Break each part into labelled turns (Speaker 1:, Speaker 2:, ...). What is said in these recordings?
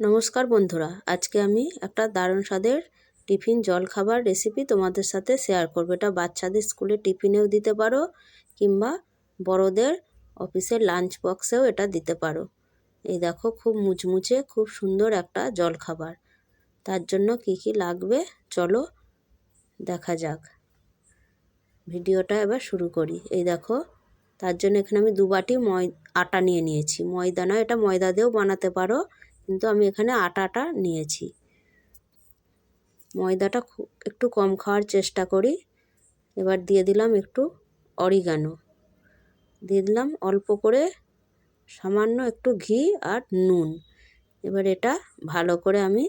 Speaker 1: নমস্কার বন্ধুরা, আজকে আমি একটা দারুণ স্বাদের টিফিন জলখাবার রেসিপি তোমাদের সাথে শেয়ার করব। এটা বাচ্চাদের স্কুলে টিফিনেও দিতে পারো কিংবা বড়দের অফিসের লাঞ্চ বক্সেও এটা দিতে পারো। এই দেখো, খুব মুচমুচে, খুব সুন্দর একটা জলখাবার। তার জন্য কি কি লাগবে চলো দেখা যাক। ভিডিওটা এবার শুরু করি। এই দেখো, তার জন্য এখানে আমি দু বাটি ময়, আটা নিয়ে নিয়েছি। ময়দা নয়, এটা ময়দা দিয়েও বানাতে পারো। কিন্তু আমি এখানে আটাটা নিয়েছি। ময়দাটা একটু কম খাওয়ার চেষ্টা করি। এবার দিয়ে দিলাম একটু অরিগানো। দিয়ে দিলাম অল্প করে সামান্য একটু ঘি আর নুন। এবার এটা ভালো করে আমি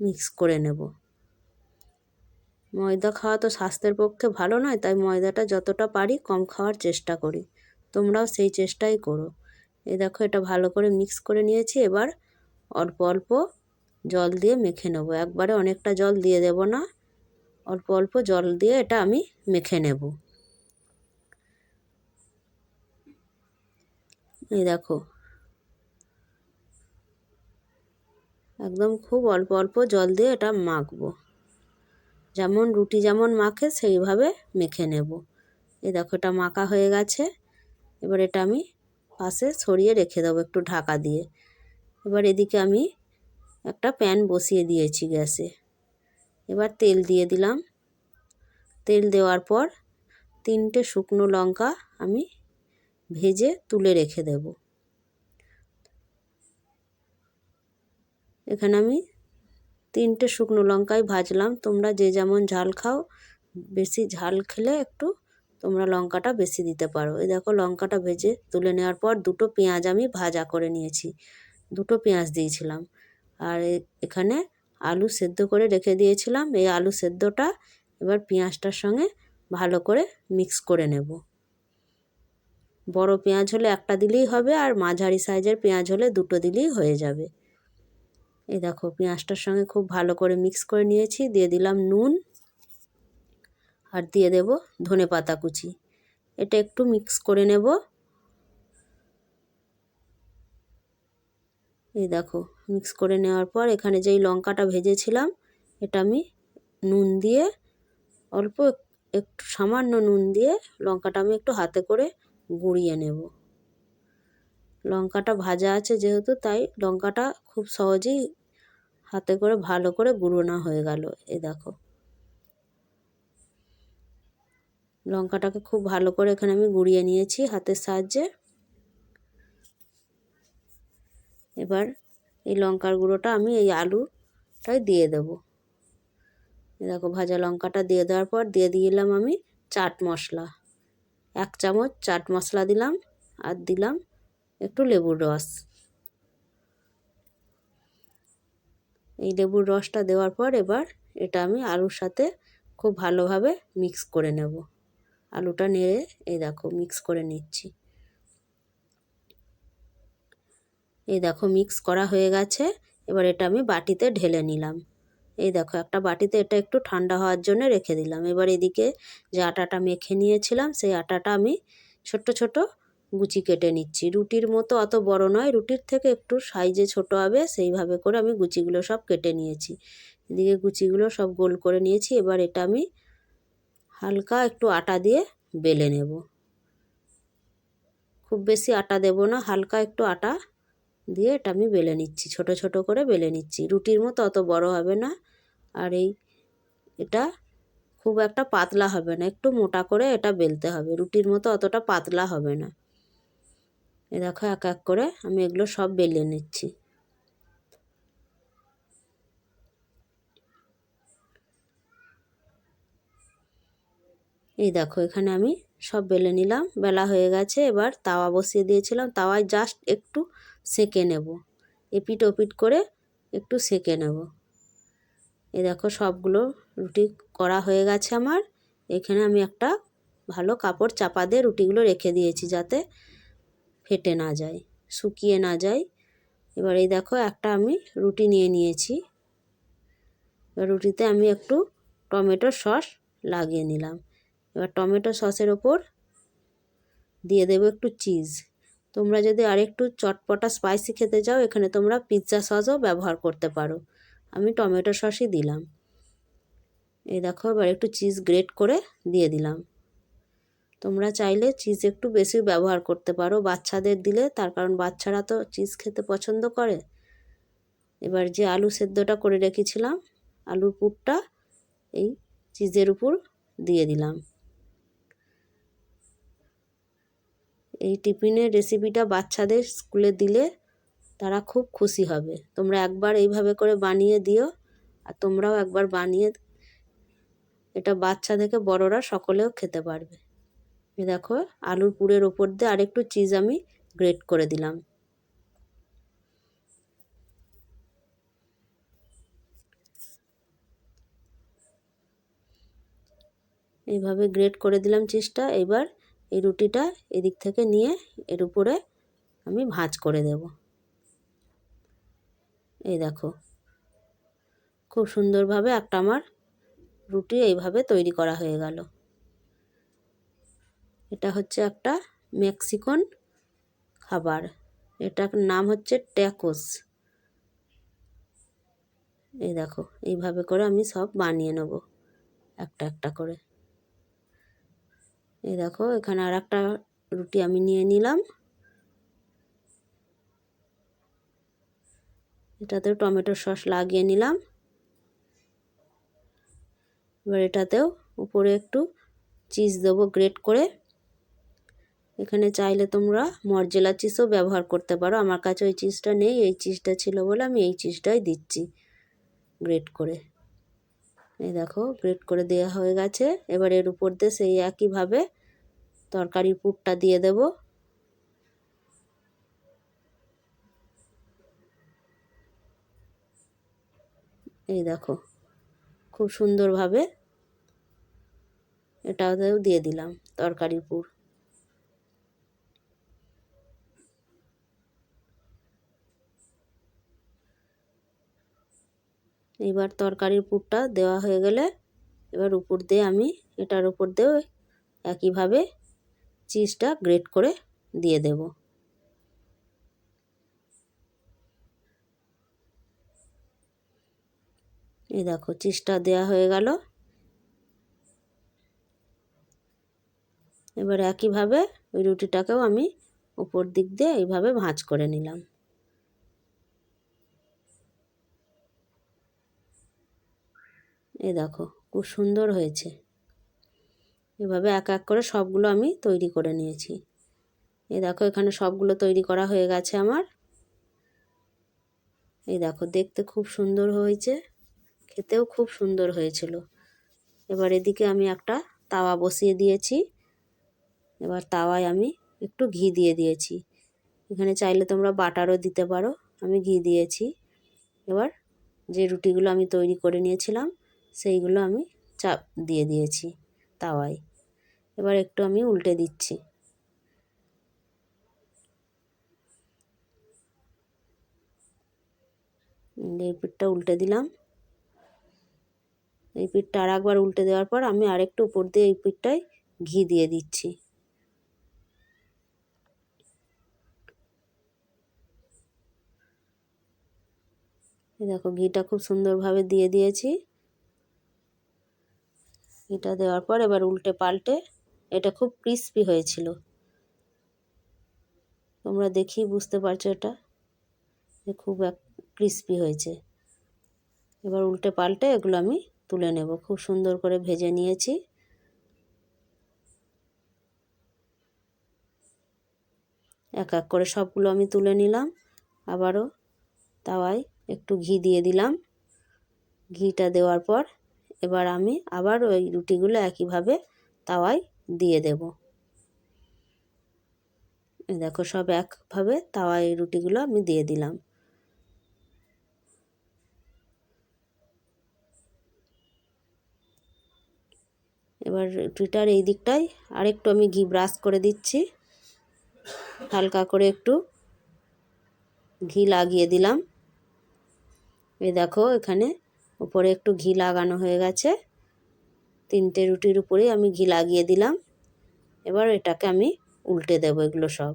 Speaker 1: মিক্স করে নেব। ময়দা খাওয়া তো স্বাস্থ্যের পক্ষে ভালো নয়, তাই ময়দাটা যতটা পারি কম খাওয়ার চেষ্টা করি। তোমরাও সেই চেষ্টাই করো। এই দেখো, এটা ভালো করে মিক্স করে নিয়েছি। এবার অল্প অল্প জল দিয়ে মেখে নেব। একবারে অনেকটা জল দিয়ে দেব না, অল্প অল্প জল দিয়ে এটা আমি মেখে নেব। এই দেখো, একদম খুব অল্প অল্প জল দিয়ে এটা মাখবো। যেমন রুটি যেমন মাখে, সেইভাবে মেখে নেব। এই দেখো, এটা মাখা হয়ে গেছে। এবার এটা আমি পাশে সরিয়ে রেখে দেবো একটু ঢাকা দিয়ে। এবার এদিকে আমি একটা প্যান বসিয়ে দিয়েছি গ্যাসে। এবার তেল দিয়ে দিলাম। তেল দেওয়ার পর তিনটে শুকনো লঙ্কা আমি ভেজে তুলে রেখে দেব। এখানে আমি তিনটে শুকনো লঙ্কাই ভাজলাম। তোমরা যে যেমন ঝাল খাও, বেশি ঝাল খেলে একটু তোমরা লঙ্কাটা বেশি দিতে পারো। এই দেখো লঙ্কাটা ভেজে তুলে নেওয়ার পর দুটো পেঁয়াজ আমি ভাজা করে নিয়েছি। দুটো পেঁয়াজ দিয়েছিলাম। আর এখানে আলু সেদ্ধ করে রেখে দিয়েছিলাম। এই আলু সেদ্ধটা এবার পেঁয়াজটার সঙ্গে ভালো করে মিক্স করে নেব। বড় পেঁয়াজ হলে একটা দিলেই হবে আর মাঝারি সাইজের পেঁয়াজ হলে দুটো দিলেই হয়ে যাবে। এই দেখো পেঁয়াজটার সঙ্গে খুব ভালো করে মিক্স করে নিয়েছি। দিয়ে দিলাম নুন। আর দিয়ে দেব ধনে পাতা কুচি। এটা একটু মিক্স করে নেব। এই দেখো মিক্স করে নেওয়ার পর এখানে যেই লঙ্কাটা ভেজেছিলাম, এটা আমি নুন দিয়ে অল্প একটু সামান্য নুন দিয়ে লঙ্কাটা আমি একটু হাতে করে গুঁড়িয়ে নেব। লঙ্কাটা ভাজা আছে যেহেতু, তাই লঙ্কাটা খুব সহজেই হাতে করে ভালো করে গুঁড়োনো হয়ে গেল। এ দেখো লঙ্কাটাকে খুব ভালো করে এখানে আমি গুঁড়িয়ে নিয়েছি হাতের সাহায্যে। এবার এই লঙ্কার গুঁড়োটা আমি এই আলুটাই দিয়ে দেব। দেখো, ভাজা লঙ্কাটা দিয়ে দেওয়ার পর দিয়ে দিলাম আমি চাট মশলা। এক চামচ চাট মশলা দিলাম আর দিলাম একটু লেবুর রস। এই লেবুর রসটা দেওয়ার পর এবার এটা আমি আলুর সাথে খুব ভালোভাবে মিক্স করে নেব। আলুটা নেড়ে, এই দেখো মিক্স করে নিচ্ছি। এই দেখো মিক্স করা হয়ে গেছে। এবার এটা আমি বাটিতে ঢেলে নিলাম। এই দেখো, একটা বাটিতে এটা একটু ঠান্ডা হওয়ার জন্য রেখে দিলাম। এবার এদিকে যে আটাটা মেখে নিয়েছিলাম, সেই আটাটা আমি ছোট্ট ছোট গুচি কেটে নিচ্ছি। রুটির মতো অত বড় নয়, রুটির থেকে একটু সাইজে ছোট হবে, সেইভাবে করে আমি গুচিগুলো সব কেটে নিয়েছি। এদিকে গুচিগুলো সব গোল করে নিয়েছি। এবার এটা আমি হালকা একটু আটা দিয়ে বেলে নেব। খুব বেশি আটা দেব না, হালকা একটু আটা দিয়ে এটা আমি বেলে নিচ্ছি, ছোট ছোট করে বেলে নিচ্ছি। রুটির মতো অত বড় হবে না আর এই এটা খুব একটা পাতলা হবে না, একটু মোটা করে এটা বেলতে হবে। রুটির মতো অতটা পাতলা হবে না। এ দেখো এক এক করে আমি এগুলো সব বেলে নিচ্ছি। এই দেখো, এখানে আমি সব বেলে নিলাম, বেলা হয়ে গেছে, এবার তাওয়া বসিয়ে দিয়েছিলাম। তাওয়ায় জাস্ট একটু সেঁকে নেব। এপিট ওপিট করে একটু সেঁকে নেব। এ দেখো, সবগুলো রুটি করা হয়ে গেছে আমার। এখানে আমি একটা ভালো কাপড় চাপা দিয়ে রুটিগুলো রেখে দিয়েছি যাতে ফেটে না যায়, শুকিয়ে না যায়। এবার এই দেখো, একটা আমি রুটি নিয়ে নিয়েছি। রুটিতে আমি একটু টমেটো সস লাগিয়ে নিলাম। এবার টমেটো সসের ওপর দিয়ে দেবো একটু চিজ। তোমরা যদি আরেকটু চটপটা স্পাইসি খেতে চাও, এখানে তোমরা পিৎজা সসও ব্যবহার করতে পারো। আমি টমেটো সসই দিলাম। এই দেখো, এবার একটু চিজ গ্রেট করে দিয়ে দিলাম। তোমরা চাইলে চিজ একটু বেশি ব্যবহার করতে পারো। বাচ্চাদের দিলে, তার কারণ বাচ্চারা তো চিজ খেতে পছন্দ করে। এবার যে আলু সেদ্ধটা করে রেখেছিলাম, আলুর পুরটা এই চিজের উপর দিয়ে দিলাম। এই টিফিনের রেসিপিটা বাচ্চাদের স্কুলে দিলে তারা খুব খুশি হবে। তোমরা একবার এইভাবে করে বানিয়ে দিও আর তোমরাও একবার বানিয়ে এটা বাচ্চা থেকে বড়রা সকলেও খেতে পারবে। দেখো, আলুর পুরের ওপর দিয়ে আরেকটু চিজ আমি গ্রেট করে দিলাম। এইভাবে গ্রেট করে দিলাম চিজটা এবার এই রুটিটা এদিক থেকে নিয়ে এর উপরে আমি ভাঁজ করে দেব। এই দেখো, খুব সুন্দরভাবে একটা আমার রুটি এইভাবে তৈরি করা হয়ে গেল। এটা হচ্ছে একটা মেক্সিকন খাবার। এটার নাম হচ্ছে ট্যাকোস। এই দেখো, এইভাবে করে আমি সব বানিয়ে নেব একটা একটা করে। এই দেখো, এখানে আর একটা রুটি আমি নিয়ে নিলাম। এটাতে টমেটো সস লাগিয়ে নিলাম। এবার এটাতেও উপরে একটু চিজ দেবো গ্রেট করে। এখানে চাইলে তোমরা মরজেলা চিজও ব্যবহার করতে পারো। আমার কাছে ওই চিজটা নেই, এই চিজটা ছিল বলে আমি এই চিজটাই দিচ্ছি গ্রেট করে। এই দেখো গ্রেট করে দেওয়া হয়ে গেছে। এবার এর উপর দিয়ে সেই একইভাবে তরকারির পুরটা দিয়ে দেব। এই দেখো, খুব সুন্দরভাবে এটাতেও দিয়ে দিলাম তরকারির পুর। এবার তরকারির পুরটা দেওয়া হয়ে গেলে এবার উপর দিয়ে আমি এটার উপর দিয়ে একইভাবে চিজটা গ্রেট করে দিয়ে দেব। এই দেখো চিজটা দেওয়া হয়ে গেল। এবার একইভাবে ওই রুটিটাকেও আমি উপর দিক দিয়ে এইভাবে ভাঁজ করে নিলাম। এই দেখো, খুব সুন্দর হয়েছে। এভাবে এক এক করে সবগুলো আমি তৈরি করে নিয়েছি। এই দেখো, এখানে সবগুলো তৈরি করা হয়ে গেছে আমার। এই দেখো, দেখতে খুব সুন্দর হয়েছে। খেতেও খুব সুন্দর হয়েছিল। এবার এদিকে আমি একটা তাওয়া বসিয়ে দিয়েছি। এবার তাওয়ায় আমি একটু ঘি দিয়ে দিয়েছি। এখানে চাইলে তোমরা বাটারও দিতে পারো। আমি ঘি দিয়েছি। এবার যে রুটিগুলো আমি তৈরি করে নিয়েছিলাম সেইগুলো আমি চাপ দিয়ে দিয়েছি তাওয়ায়। এবার একটু আমি উল্টে দিচ্ছি। এই পিঠটা উল্টে দিলাম। এই পিঠটা আর একবার উল্টে দেওয়ার পর আমি আরেকটু উপর দিয়ে এই পিঠটায় ঘি দিয়ে দিচ্ছি। দেখো ঘিটা খুব সুন্দরভাবে দিয়ে দিয়েছি। ঘিটা দেওয়ার পর এবার উল্টে পাল্টে এটা খুব ক্রিস্পি হয়েছিল। তোমরা দেখি বুঝতে পারছ এটা, যে খুব এক ক্রিস্পি হয়েছে। এবার উল্টে পাল্টে এগুলো আমি তুলে নেব। খুব সুন্দর করে ভেজে নিয়েছি। এক এক করে সবগুলো আমি তুলে নিলাম। আবারও তাওয়ায় একটু ঘি দিয়ে দিলাম। ঘিটা দেওয়ার পর এবার আমি আবার ওই রুটিগুলো একইভাবে তাওয়ায় দিয়ে দেব। দেখো সব একভাবে তাওয়ায় রুটিগুলো আমি দিয়ে দিলাম। এবার রুটিটার এই দিকটায় আরেকটু আমি ঘি ব্রাশ করে দিচ্ছি। হালকা করে একটু ঘি লাগিয়ে দিলাম। এই দেখো এখানে উপরে একটু ঘি লাগানো হয়ে গেছে। তিনটে রুটির উপরেই আমি ঘি লাগিয়ে দিলাম। এবার এটাকে আমি উল্টে দেবো এগুলো সব।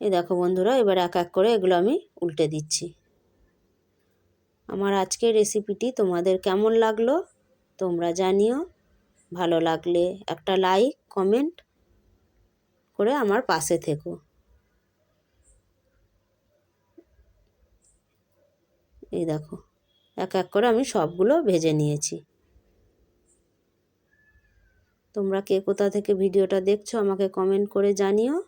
Speaker 1: এই দেখো বন্ধুরা, এবার এক এক করে এগুলো আমি উল্টে দিচ্ছি। আমার আজকের রেসিপিটি তোমাদের কেমন লাগল তোমরা জানিও। ভালো লাগলে একটা লাইক, কমেন্ট করে আমার পাশে থেকো। এই দেখো, এক এক করে আমি সবগুলো ভেজে নিয়েছি। তোমরা কে কোথা থেকে ভিডিওটা দেখছ আমাকে কমেন্ট করে জানিও।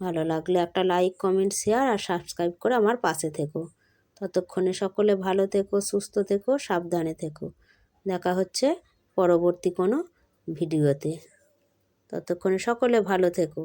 Speaker 1: ভালো লাগলে একটা লাইক কমেন্ট শেয়ার আর সাবস্ক্রাইব করে আমার পাশে থেকো। ততক্ষণে সকলে ভালো থেকো, সুস্থ থেকো, সাবধানে থেকো। দেখা হচ্ছে পরবর্তী কোনো ভিডিওতে। ততক্ষণে সকলে ভালো থেকো।